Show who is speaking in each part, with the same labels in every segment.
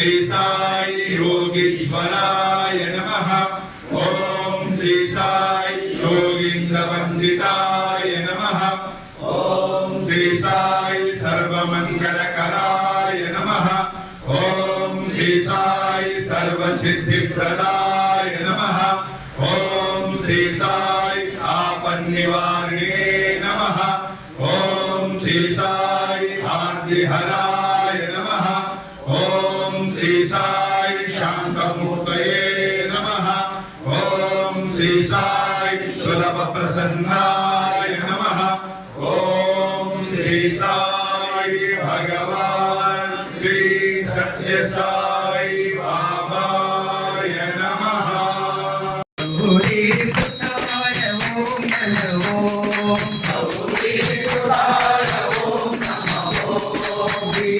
Speaker 1: శ్రీ సాయి యోగీశ్వరాయ నమ ఓం శ్రీ సాయి యోగీంద్ర వందితాయ నమ ఓం శ్రీ సాయి సర్వమంగళకరాయ నమ ఓం శ్రీ సాయి సర్వసిద్ధిప్రదాయ నమ ఓం శ్రీ సాయి ఆపన్నివారిణే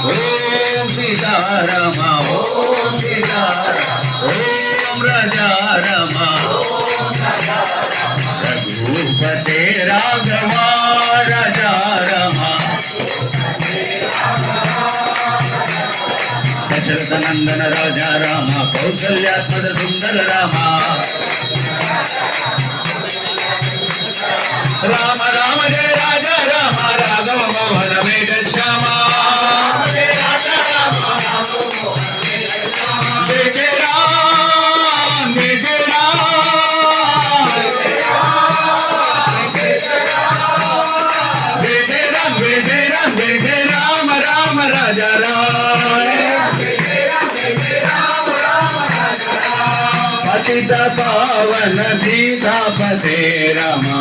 Speaker 1: ఓం
Speaker 2: సీతారామ ఓం సీతారామ ఓం రజారమ రఘుపతే రాఘవ రజారమ దశరథ నందన రాజారామ కౌసల్యాత్మద సుందర రామ రామ రామ జయ రాజా రామ రాఘవ మోహన మేఘ పతిత పావన సీతాపతే రమా.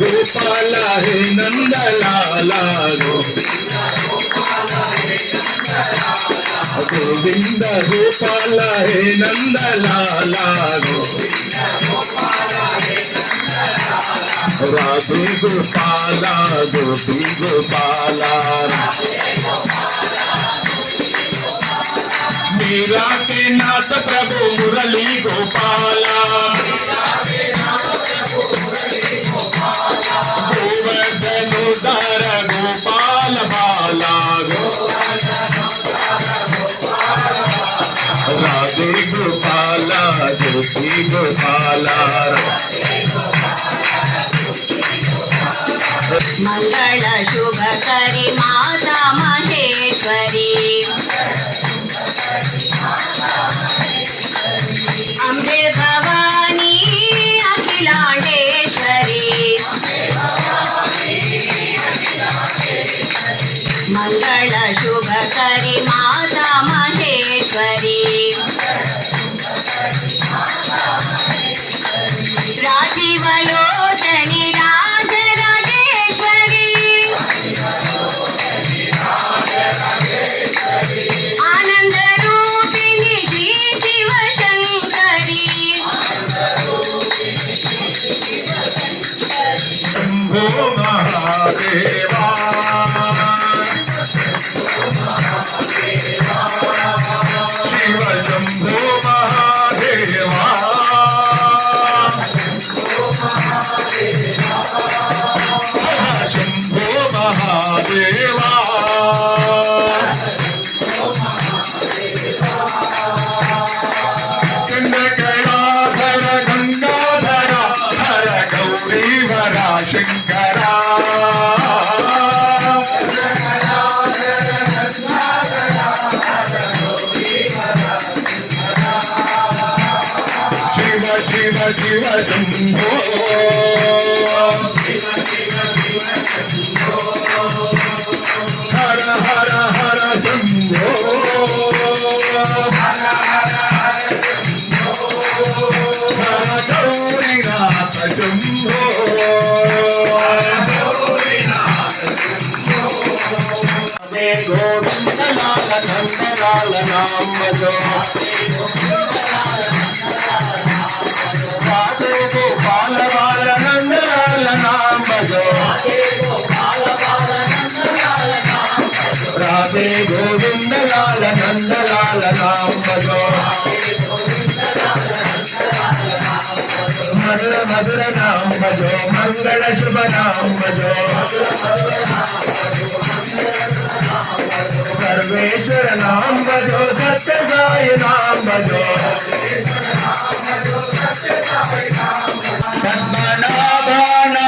Speaker 2: గోపాల హే నందలాల గోవింద గోపాల హే నందలాల రాధే గోపాల గోపీ గోపాల
Speaker 3: మీరా కే నాథ ప్రభు మురళీ గోపాల मंगळ शुभ करी माता महेश्वरी. अम्बे भवानी अखिलांडेश्वरी. मंगळ
Speaker 1: शुभ करी माता महेश्वरी.
Speaker 2: శివ శంభో హర హర హర శంభో హర గౌరీనాథ శంభో హరే గోవింద లాల राधे गोविंद लाल नंद लाल राम भजो मधुर मधुर नाम भजो मंगल शुभ नाम भजो सर्वेश्वर नाम भजो सत्य नाम भजो सत्य नाम भजो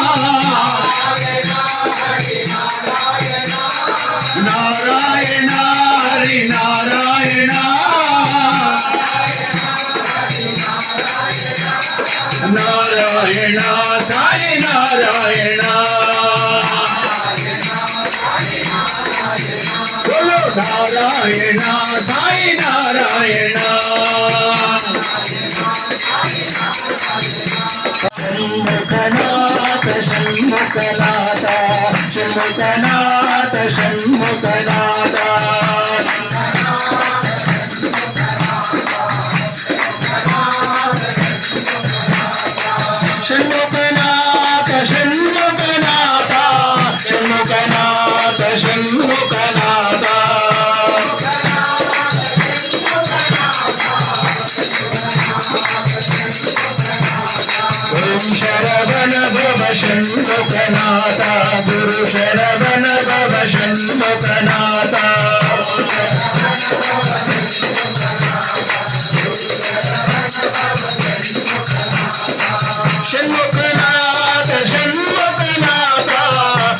Speaker 2: బోలో నారాయణ. సాయి నారాయణ షణ్ముఖనాథ షణ్ముఖనాథ షణ్ముఖనాథ షణ్ముఖనాథ శరవణ భవ షణ్ముఖనాథ గురు శరవణ భవ షణ్ముఖనాథ షణ్ముఖనాథ షణ్ముఖనాథ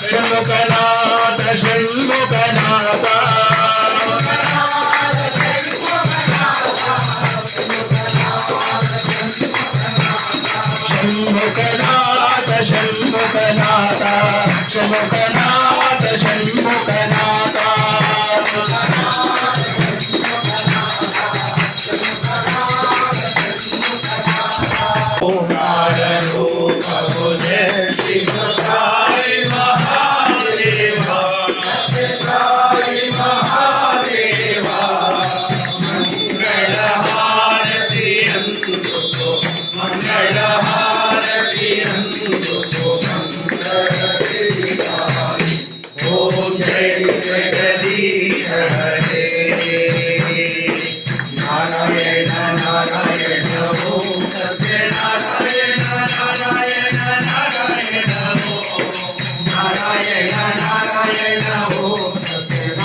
Speaker 2: షణ్ముఖనాథ షణ్ముఖనాథ
Speaker 1: ನಾರಾಯಣ ಓಂ ಸತ್ಯನಾರಾಯಣ